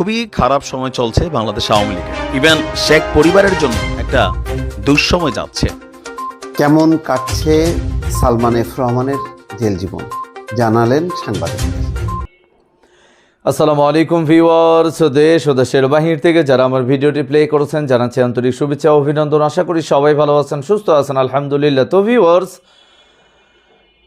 খুবই খারাপ সময় চলছে বাংলাদেশ আওয়ামী লীগের। ইভেন শেখ পরিবারের জন্য একটা দুঃসময় যাচ্ছে। কেমন কাটছে সালমান এফ রহমানের জেল জীবন? জানালেন সাংবাদিক। আসসালামু আলাইকুম ভিউয়ার্স দেশ ও দেশের বাহির থেকে যারা আমার ভিডিওটি প্লে করেছেন জানাচ্ছি আন্তরিক শুভেচ্ছা ও অভিনন্দন। আশা করি সবাই ভালো আছেন সুস্থ আছেন আলহামদুলিল্লাহ। তো ভিউয়ার্স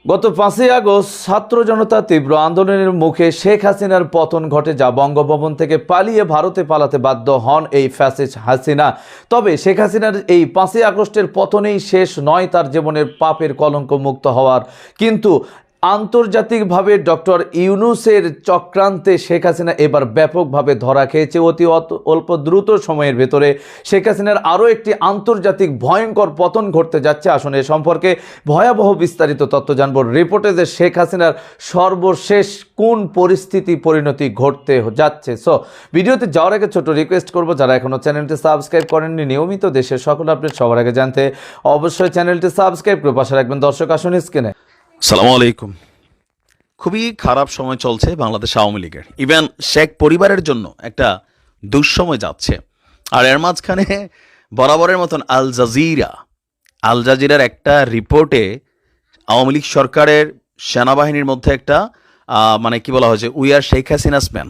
গত পাঁচই আগস্ট ছাত্র জনতা তীব্র আন্দোলনের মুখে শেখ হাসিনার পতন ঘটে যা বঙ্গভবন থেকে পালিয়ে ভারতে পালাতে বাধ্য হন এই ফ্যাসিস হাসিনা। তবে শেখ হাসিনার এই পাঁচই আগস্টের পতনেই শেষ নয় তার জীবনের পাপের কলঙ্ক মুক্ত হওয়ার। কিন্তু আন্তর্জাতিকভাবে ডক্টর ইউনুসের চক্রান্তে শেখ হাসিনা এবার ব্যাপকভাবে ধরা খেয়েছে। অতি অল্প দ্রুত সময়ের ভেতরে শেখ হাসিনার আরও একটি আন্তর্জাতিক ভয়ঙ্কর পতন ঘটতে যাচ্ছে। আসলে এ সম্পর্কে ভয়াবহ বিস্তারিত তথ্য জানব। রিপোর্টে যে শেখ হাসিনার সর্বশেষ কোন পরিস্থিতি পরিণতি ঘটতে যাচ্ছে। সো ভিডিওতে যাওয়ার আগে ছোট রিকোয়েস্ট করব, যারা এখনও চ্যানেলটি সাবস্ক্রাইব করেননি, নিয়মিত দেশের সকল আপডেট সবার আগে জানতে অবশ্যই চ্যানেলটি সাবস্ক্রাইব করে পাশে রাখবেন। দর্শক, আসুন স্ক্রিনে। সালামু আলাইকুম। খুবই খারাপ সময় চলছে বাংলাদেশ আওয়ামী লীগের। ইভেন শেখ পরিবারের জন্য একটা দুঃসময় যাচ্ছে। আর এর মাঝখানে বরাবরের মতন আল জাজিরা। আল জাজিরার একটা রিপোর্টে আওয়ামী লীগ সরকারের সেনাবাহিনীর মধ্যে একটা মানে কি বলা হয়েছে we are Sheikh Hasina's man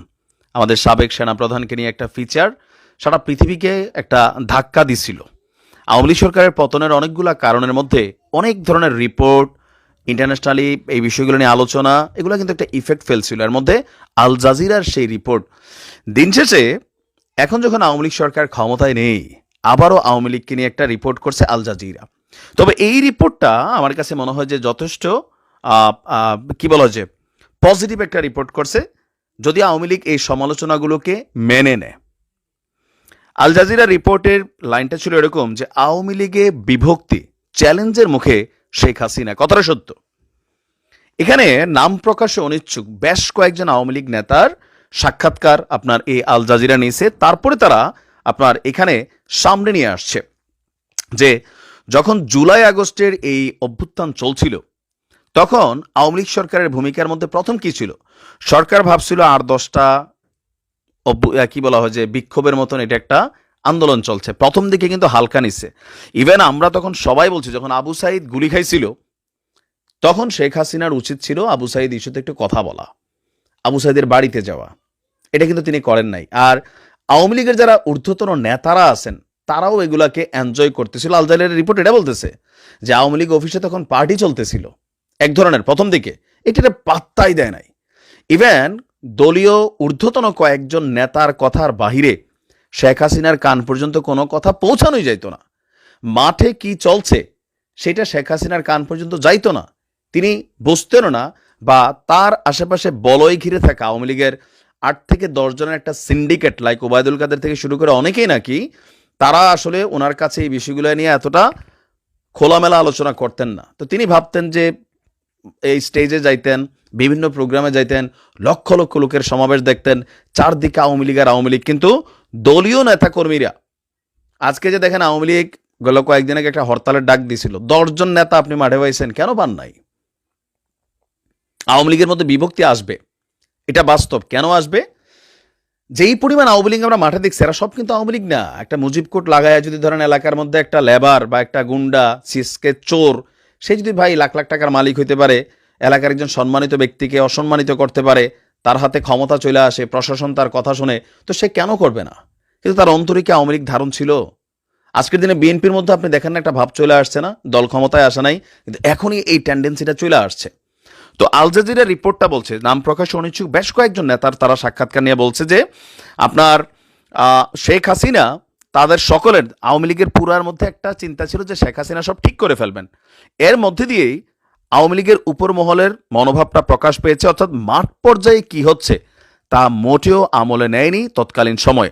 আমাদের সাবেক সেনাপ্রধানকে নিয়ে একটা ফিচার সারা পৃথিবীকে একটা ধাক্কা দিছিল। আওয়ামী লীগ সরকারের পতনের অনেকগুলা কারণের মধ্যে অনেক ধরনের রিপোর্ট ইন্টারন্যাশনালি এই বিষয়গুলো নিয়ে আলোচনা, এগুলো কিন্তু একটা ইফেক্ট ফেলছিল। এর মধ্যে আল জাজিরার সেই রিপোর্ট দিন শেষে এখন যখন আওয়ামী লীগ সরকার ক্ষমতায় নেই, আবারও আওয়ামী লীগকে নিয়ে একটা রিপোর্ট করছে আল জাজিরা। তবে এই রিপোর্টটা আমার কাছে মনে হয় যে যথেষ্ট কি বলা যে পজিটিভ একটা রিপোর্ট করছে, যদি আওয়ামী লীগ এই সমালোচনাগুলোকে মেনে নেয়। আল জাজিরা রিপোর্টের লাইনটা ছিল এরকম যে আওয়ামী লীগে বিভক্তি চ্যালেঞ্জের মুখে শেখ হাসিনা, কথাটা সত্য। এখানে নাম প্রকাশে অনিচ্ছুক। বেশ কয়েকজন আওয়ামী লীগ নেতার সাক্ষাৎকার আপনার এই আল জাজিরা নিয়েছে। তারপরে তারা আপনার এখানে সামনে নিয়ে আসছে যে যখন জুলাই আগস্টের এই অভ্যুত্থান চলছিল, তখন আওয়ামী লীগ সরকারের ভূমিকার মধ্যে প্রথম কি ছিল? সরকার ভাবছিল আর দশটা কি বলা হয় যে বিক্ষোভের মতন এটা একটা আন্দোলন চলছে, প্রথম দিকে কিন্তু হালকা নিচ্ছে। ইভেন আমরা তখন সবাই বলছি, যখন আবু সাইদ গুলি খাইছিল, তখন শেখ হাসিনার উচিত ছিল আবু সাইদ ইস্যুতে একটু কথা বলা, আবু সাইদের বাড়িতে যাওয়া। এটা কিন্তু তিনি করেন নাই। আর আওয়ামী লীগের যারা ঊর্ধ্বতন নেতারা আছেন, তারাও এগুলাকে এনজয় করতেছিল। আলজালের রিপোর্ট এটা বলতেছে যে আওয়ামী লীগ অফিসে তখন পার্টি চলতেছিল, এক ধরনের, প্রথম দিকে। এটা পাত্তাই দেয় নাই। ইভেন দলীয় ঊর্ধ্বতন কয়েকজন নেতার কথার বাহিরে শেখ হাসিনার কান পর্যন্ত কোনো কথা পৌঁছানোই যাইতো না। মাঠে কি চলছে, সেটা শেখ হাসিনার কান পর্যন্ত যাইতো না। তিনি বুঝতেনও না বা তার আশেপাশে বলয় ঘিরে থাকা আওয়ামী লীগের আট থেকে জনের একটা সিন্ডিকেট, লাইক ওবায়দুল কাদের থেকে শুরু করে অনেকেই নাকি, তারা আসলে ওনার কাছে এই বিষয়গুলো নিয়ে এতটা খোলামেলা আলোচনা করতেন না। তো তিনি ভাবতেন যে এই স্টেজে যাইতেন, বিভিন্ন প্রোগ্রামে যাইতেন, লক্ষ লক্ষ লোকের সমাবেশ দেখতেন, চারদিকে আওয়ামী লীগ আর আওয়ামী লীগ। কিন্তু দলীয় নেতাকর্মীরা, আজকে যে দেখেন আওয়ামী লীগ গেল কয়েকদিন আগে একটা হরতালের ডাক দিয়েছিল দশজন নেতা আপনি মাঠে পাইছেন কেন পান নাই? আওয়ামী লীগের মধ্যে বিভক্তি আসবে, এটা বাস্তব, কেন আসবে? যেই পরিমাণ আওয়ামী লীগ আমরা মাঠে দেখছি, এরা সব কিন্তু আওয়ামী লীগ না, একটা মুজিব কোট লাগায় যদি ধরেন এলাকার মধ্যে একটা লেবার বা একটা গুন্ডা, সিসকে চোর, সে যদি ভাই লাখ লাখ টাকার মালিক হইতে পারে, এলাকার একজন সম্মানিত ব্যক্তিকে অসম্মানিত করতে পারে তার হাতে ক্ষমতা চলে আসে, প্রশাসন তার কথা শুনে, তো সে কেন করবে না? কিন্তু তার অন্তরিকে আওয়ামী লীগ ধারণ ছিল। আজকের দিনে বিএনপির মধ্যে আপনি দেখেন না, একটা ভাব চলে আসছে না, দল ক্ষমতায় আসে নাই, কিন্তু এখনই এই টেন্ডেন্সিটা চলে আসছে। তো আল জাজিরা রিপোর্টটা বলছে, নাম প্রকাশ অনিচ্ছুক বেশ কয়েকজন নেতার তারা সাক্ষাৎকার নিয়ে বলছে যে, আপনার শেখ হাসিনা তাদের সকলের, আওয়ামী লীগের পুরার মধ্যে একটা চিন্তা ছিল যে শেখ হাসিনা সব ঠিক করে ফেলবেন। এর মধ্যে দিয়েই আওয়ামী লীগের উপর মহলের মনোভাবটা প্রকাশ পেয়েছে, অর্থাৎ মাঠ পর্যায়ে কি হচ্ছে তা মোটেও আমলে নেয়নি তৎকালীন সময়ে।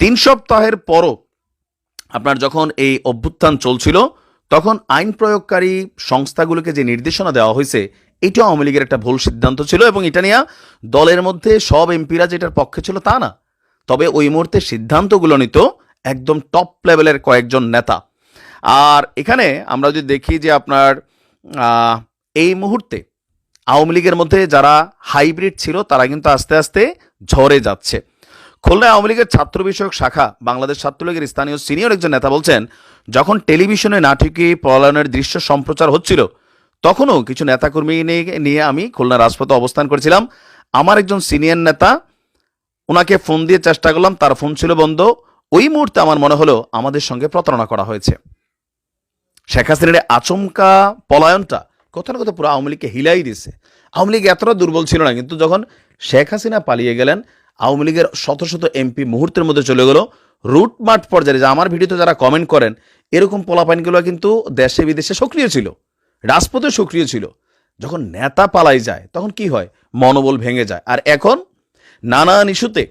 তিন সপ্তাহের পরও আপনার যখন এই অভ্যুত্থান চলছিল, তখন আইন প্রয়োগকারী সংস্থাগুলোকে যে নির্দেশনা দেওয়া হয়েছে এটা আওয়ামী লীগের একটা ভুল সিদ্ধান্ত ছিল এবং এটা নিয়ে দলের মধ্যে সব এমপিরা যেটার পক্ষে ছিল তা না। তবে ওই মুহূর্তে সিদ্ধান্তগুলো নিত একদম টপ লেভেলের কয়েকজন নেতা। আর এখানে আমরা যদি দেখি যে আপনার এই মুহূর্তে আওয়ামী লীগের মধ্যে যারা হাইব্রিড ছিল, তারা কিন্তু আস্তে আস্তে ঝরে যাচ্ছে। খুলনা আওয়ামী লীগের ছাত্র বিষয়ক শাখা, বাংলাদেশ ছাত্রলীগের স্থানীয় সিনিয়র একজন নেতা বলছেন, যখন টেলিভিশনে নাটকে পলায়নের দৃশ্য সম্প্রচার হচ্ছিল, তখনও কিছু নেতাকর্মী নিয়ে আমি খুলনা রাজপথে অবস্থান করেছিলাম। আমার একজন সিনিয়র নেতা ওনাকে ফোন দিয়ে চেষ্টা করলাম, তার ফোন ছিল বন্ধ। ওই মুহূর্তে আমার মনে হলো, আমাদের সঙ্গে প্রতারণা করা হয়েছে। শেখ হাসিনার আচমকা পলায়নটা কোথাও না কোথাও পুরো আওয়ামী লীগকে হিলাই দিছে আওয়ামী লীগ এতটা দুর্বল ছিল না, কিন্তু যখন শেখ হাসিনা পালিয়ে গেলেন, আওয়ামী লীগের শত শত এমপি মুহূর্তের মধ্যে চলে গেল। রুট মাঠ পর্যায়ে যে আমার ভিডিওতে যারা কমেন্ট করেন, এরকম পোলাপাইনগুলো কিন্তু দেশে বিদেশে সক্রিয় ছিল রাজপথে সক্রিয় ছিল। যখন নেতা পালাই যায়, তখন কি হয়? মনোবল ভেঙে যায়। আর এখন নানান ইস্যুতে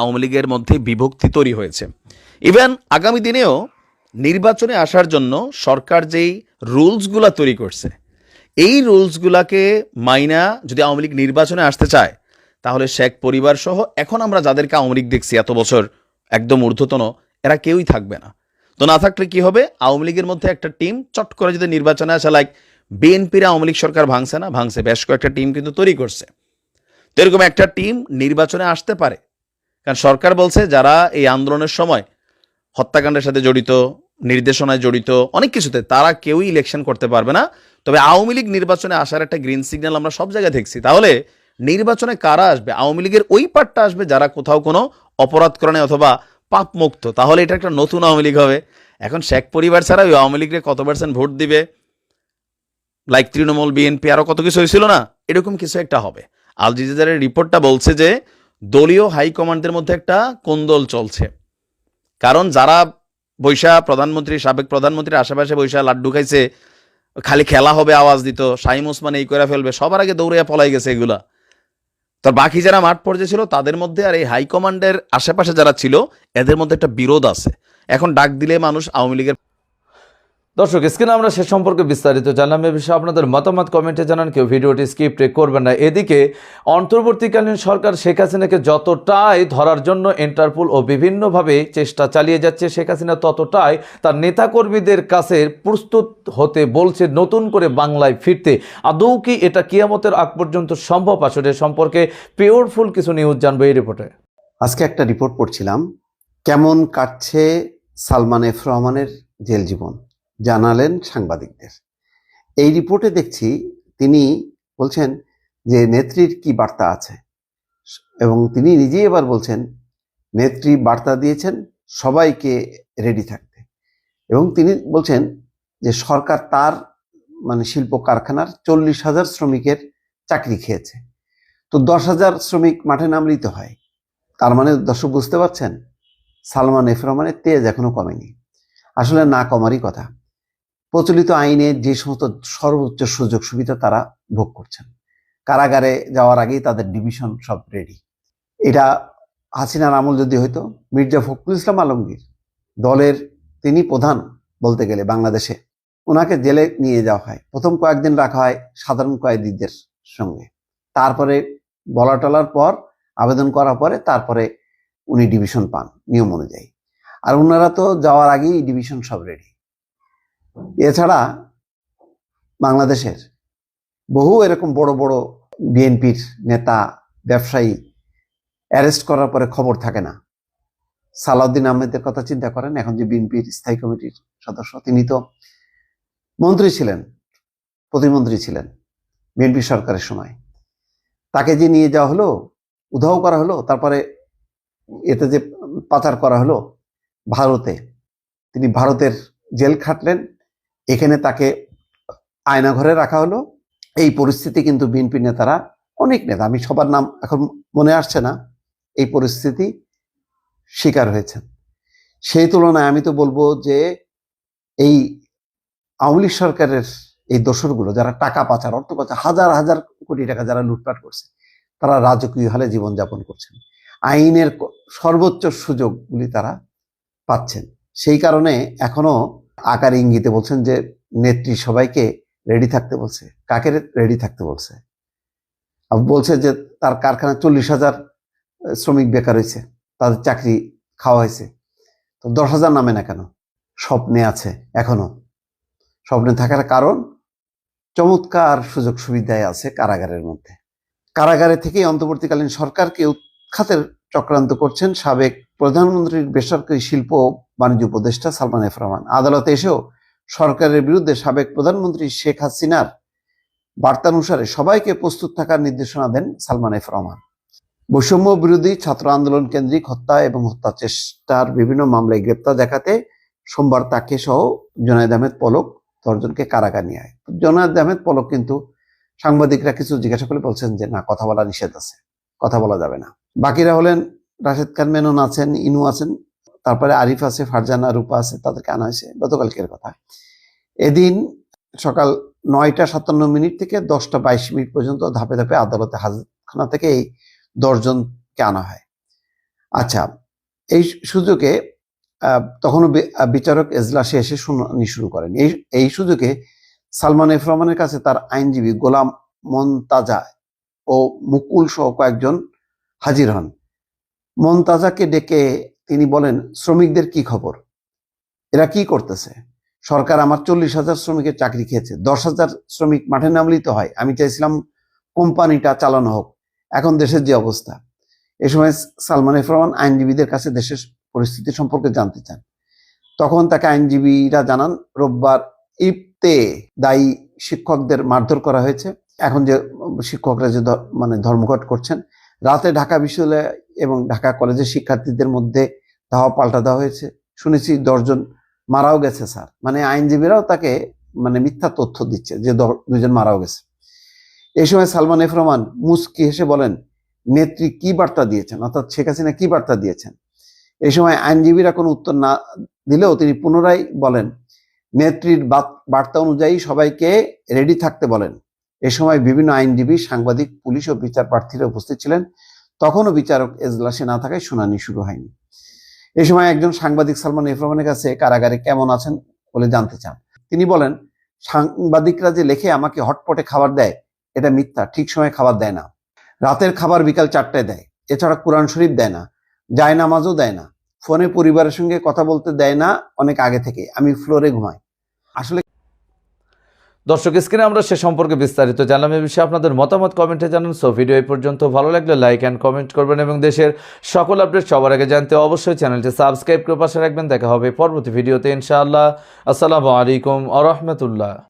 আওয়ামী লীগের মধ্যে বিভক্তি তৈরি হয়েছে। ইভেন আগামী দিনেও নির্বাচনে আসার জন্য সরকার যেই রুলসগুলা তৈরি করছে, এই রুলসগুলাকে মাইনা যদি আওয়ামী লীগ নির্বাচনে আসতে চায়, তাহলে শেখ পরিবার সহ, এখন আমরা যাদেরকে আওয়ামী লীগ দেখছি এত বছর একদম ঊর্ধ্বতন, এরা কেউই থাকবে না। তো না থাকলে কি হবে? আওয়ামী লীগের মধ্যে একটা টিম চট করে যদি নির্বাচনে আসে লাইক বিএনপির আওয়ামী লীগ সরকার ভাঙছে না, ভাঙছে বেশ কয়েকটা টিম কিন্তু তৈরি করছে। তো এরকম একটা টিম নির্বাচনে আসতে পারে। কারণ সরকার বলছে, যারা এই আন্দোলনের সময় হত্যাকাণ্ডের সাথে জড়িত, নির্দেশনায় জড়িত, অনেক কিছুতে তারা কেউই ইলেকশন করতে পারবে না। তবে আওয়ামী লীগ নির্বাচনে আসার একটা গ্রিন সিগন্যাল আমরা সব জায়গায় দেখছি। তাহলে নির্বাচনে কারা আসবে? আওয়ামী লীগের ওই পার্টটা আসবে যারা কোথাও কোনো অপরাধ করণে অথবা পাপ মুক্ত তাহলে এটা একটা নতুন আওয়ামী লীগ হবে। এখন শেখ পরিবার ছাড়া ওই আওয়ামী লীগের কত পার্সেন্ট ভোট দিবে? লাইক তৃণমূল বিএনপি আরও কত কিছু হয়েছিল না? এরকম কিছু একটা হবে। আল জিজারের রিপোর্টটা বলছে যে দলীয় হাইকমান্ডের মধ্যে একটা কোন্দল চলছে। কারণ যারা বৈশা প্রধানমন্ত্রী, সাবেক প্রধানমন্ত্রীর আশেপাশে বৈশা লাড্ডু খাইছে, খালি খেলা হবে আওয়াজ দিত, শাহিম ওসমান এই করে ফেলবে, সবার আগে দৌড়িয়া পলাই গেছে এগুলা। তার বাকি যারা মাঠ পর্যায়ে ছিল, তাদের মধ্যে আর এই হাইকমান্ডের আশেপাশে যারা ছিল, এদের মধ্যে একটা বিরোধ আছে। এখন ডাক দিলে মানুষ আওয়ামী লীগের দর্শক, স্ক্রিনে আমরা সে সম্পর্কে বিস্তারিত জানলাম। এ বিষয়ে আপনাদের মতামত কমেন্টে জানান, কেউ ভিডিওটি স্কিপ করবেন না। এদিকে, অন্তর্বর্তীকালীন সরকার শেখ হাসিনাকে যতটাই ধরার জন্য ইন্টারপোল ও বিভিন্নভাবে চেষ্টা চালিয়ে যাচ্ছে শেখ হাসিনা, ততটাই তার নেতাকর্মীদের কাছে প্রস্তুত হতে বলছে নতুন করে বাংলায় ফিরতে। আদৌ কি এটা কিয়ামতের আগ পর্যন্ত সম্ভব? আসলে সম্পর্কে পিওরফুল কিছু নিউজ জানব এই রিপোর্টে। আজকে একটা রিপোর্ট পড়ছিলাম, কেমন কাটছে সালমান এফ রহমানের জেল জীবন? জানালেন সাংবাদিকদের। এই রিপোর্টে দেখছি তিনি বলছেন যে নেত্রীর কি বার্তা আছে। এবং তিনি নিজেই এবার বলছেন, নেত্রী বার্তা দিয়েছেন সবাইকে রেডি থাকতে। এবং তিনি বলছেন যে সরকার তার মানে শিল্প কারখানার চল্লিশ হাজার শ্রমিকের চাকরি খেয়েছে। তো দশ হাজার শ্রমিক মাঠে নামলেই তো হয়। তার মানে দর্শক বুঝতে পারছেন, সালমান এফ রহমানের তেজ এখনও কমেনি। আসলে না কমারই কথা। প্রচলিত আইনে যে সমস্ত সর্বোচ্চ সুযোগ সুবিধা তারা ভোগ করছেন। কারাগারে যাওয়ার আগেই তাদের ডিভিশন সব রেডি। এটা হাসিনার আমল যদি হইতো, মির্জা ফখরুল ইসলাম আলমগীর দলের তিনি প্রধান বলতে গেলে বাংলাদেশে, ওনাকে জেলে নিয়ে যাওয়া হয়। প্রথম কয়েকদিন রাখা হয় সাধারণ কয়েদিদের সঙ্গে। তারপরে বলা টলার পর, আবেদন করার পরে তারপরে উনি ডিভিশন পান, নিয়ম অনুযায়ী। আর ওনারা তো যাওয়ার আগেই ডিভিশন সব রেডি। এছাড়া বাংলাদেশের বহু এরকম বড় বড় বিএনপির নেতা, ব্যবসায়ী অ্যারেস্ট করার পরে খবর থাকে না। সালাউদ্দিন আহমেদের কথা চিন্তা করেন, এখন যে বিএনপির স্থায়ী কমিটির সদস্য, তিনি তো মন্ত্রী ছিলেন, প্রতিমন্ত্রী ছিলেন বিএনপি সরকারের সময়। তাকে যে নিয়ে যাওয়া হলো, উধাও করা হলো, তারপরে এতে যে পাচার করা হলো ভারতে, তিনি ভারতের জেল খাটলেন এখানে তাকে আয়নাঘরে রাখা হলো। এই পরিস্থিতি কিন্তু বিএনপি নেতারা অনেক নেতা, আমি সবার নাম এখন মনে আসছে না, এই পরিস্থিতি শিকার হয়েছেন। সেই তুলনায় আমি তো বলব যে এই আওয়ামী সরকারের এই দোসরগুলো, যারা টাকা পাচার, অর্থ পাচার, হাজার হাজার কোটি টাকা যারা লুটপাট করছে, তারা রাজকীয় হালে জীবনযাপন করছেন। আইনের সর্বোচ্চ সুযোগগুলি তারা পাচ্ছেন। সেই কারণে এখনও আকার ইঙ্গিতে বলছেন যে নেত্রী সবাইকে রেডি থাকতে বলছে। কাকে রেডি থাকতে বলছে? বলছে যে তার কারখানা চল্লিশ হাজার শ্রমিক বেকার হয়েছে তাদের চাকরি খাওয়া হয়েছে। তো দশ হাজার নামে না কেন? স্বপ্নে আছে, এখনও। স্বপ্নে থাকার কারণ চমৎকার সুযোগ সুবিধায় আছে কারাগারের মধ্যে। কারাগারে থেকেই অন্তর্বর্তীকালীন সরকারকে উৎখাতের চক্রান্ত করছেন সাবেক প্রধানমন্ত্রীর বেসরকারি শিল্প বাণিজ্য উপদেষ্টা সালমান এফ রহমান। আদালতে এসেও সরকারের বিরুদ্ধে সাবেক প্রধানমন্ত্রী শেখ হাসিনার বার্তানুসারে সবাইকে প্রস্তুত থাকার নির্দেশনা দেন সালমান এফ রহমান। বৈষম্য বিরোধী ছাত্র আন্দোলন কেন্দ্রিক হত্যা এবং হত্যা চেষ্টার বিভিন্ন মামলায় গ্রেপ্তার দেখাতে সোমবার তাকে সহ জোনায়দ আহমেদ পলক দশজনকে কারাগার নিয়ে আয়। জোনায়দ আহমেদ পলক কিন্তু সাংবাদিকরা কিছু জিজ্ঞাসা করে বলছেন যে, না, কথা বলা নিষেধ আছে। কথা বলা যাবে না। বাকিরা হলেন রাশেদ খান, মেনন আছেন, ইনু আছেন তারপরে আরিফ আছে, ফারজানা, রূপা আছে, তাদেরকে আনা হয়েছে গতকালকের কথা। এদিন সকাল নয়টা সাতান্ন মিনিট থেকে দশটা বাইশ মিনিট পর্যন্ত ধাপে ধাপে আদালতে হাজতখানা থেকে এই দশজনকে আনা হয়। আচ্ছা এই সুযোগে তখনও বিচারক এজলাসে এসে শুনানি শুরু করেন। এই এই সুযোগে সালমান এফ রহমানের কাছে তার আইনজীবী গোলাম মন্তাজা ও মুকুল সহ কয়েকজন হাজির হন। মন্তাজাকে ডেকে তিনি বলেন, শ্রমিকদের কি খবর? এরা কি করতেছে? সরকার আমার চল্লিশ হাজার শ্রমিকের চাকরি খেয়েছে। দশ হাজার শ্রমিক মাঠে নামলেই তো হয়। আমি চাইছিলাম কোম্পানিটা চালানো হোক। এখন দেশের যে অবস্থা। এ সময় সালমান রহমান আইনজীবীদের কাছে দেশের পরিস্থিতি সম্পর্কে জানতে চান। তখন তাকে আইনজীবীরা জানান, রোববার ইফতে দায়ী শিক্ষকদের মারধর করা হয়েছে। এখন যে শিক্ষকরা যে মানে ধর্মঘট করছেন, রাতে ঢাকা বিশ্ববিদ্যালয় এবং ঢাকা কলেজের শিক্ষার্থীদের মধ্যে ধাওয়া পাল্টা দেওয়া হয়েছে। শুনেছি দশজন মারাও গেছে, স্যার। মানে আইনজীবীরাও তাকে মানে মিথ্যা তথ্য দিচ্ছে যে দুজন মারাও গেছে। এই সময় সালমান এফ রহমান মুস্কি হেসে বলেন, নেত্রী কি বার্তা দিয়েছেন? অর্থাৎ শেখ হাসিনা কি বার্তা দিয়েছেন? এই সময় আইনজীবীরা কোনো উত্তর না দিলেও তিনি পুনরায় বলেন, নেত্রীর বার্তা অনুযায়ী সবাইকে রেডি থাকতে বলেন। এ সময় বিভিন্ন আইনজীবী, সাংবাদিক, পুলিশ ও বিচার প্রার্থীরা উপস্থিত ছিলেন। তখনও বিচারক এজলাসে না থাকায় শুনানি শুরু হয়নি। এই সময় একজন সাংবাদিক সালমান ইফরমানের কাছে কারাগারে কেমন আছেন বলে জানতে চান। তিনি বলেন, সাংবাদিকরা যে লেখে আমাকে হটপটে খাবার দেয়, এটা মিথ্যা, ঠিক সময় খাবার দেয় না। রাতের খাবার বিকাল চারটায় দেয়। এছাড়া কোরআন শরীফ দেয় না, যায় নামাজও দেয় না। ফোনে পরিবারের সঙ্গে কথা বলতে দেয় না অনেক আগে থেকে। আমি ফ্লোরে ঘুমাই। আসলে দর্শক স্ক্রিনে আমরা সে সম্পর্কে বিস্তারিত জানলাম। এ বিষয়ে আপনাদের মতামত কমেন্টে জানান। সো ভিডিও এই পর্যন্ত ভালো লাগলে লাইক অ্যান্ড কমেন্ট করবেন এবং দেশের সকল আপডেট সবার আগে জানতে অবশ্যই চ্যানেলটি সাবস্ক্রাইব করে পাশে রাখবেন। দেখা হবে পরবর্তী ভিডিওতে ইনশাআল্লাহ। আসসালামু আলাইকুম আ রহমতুল্লাহ।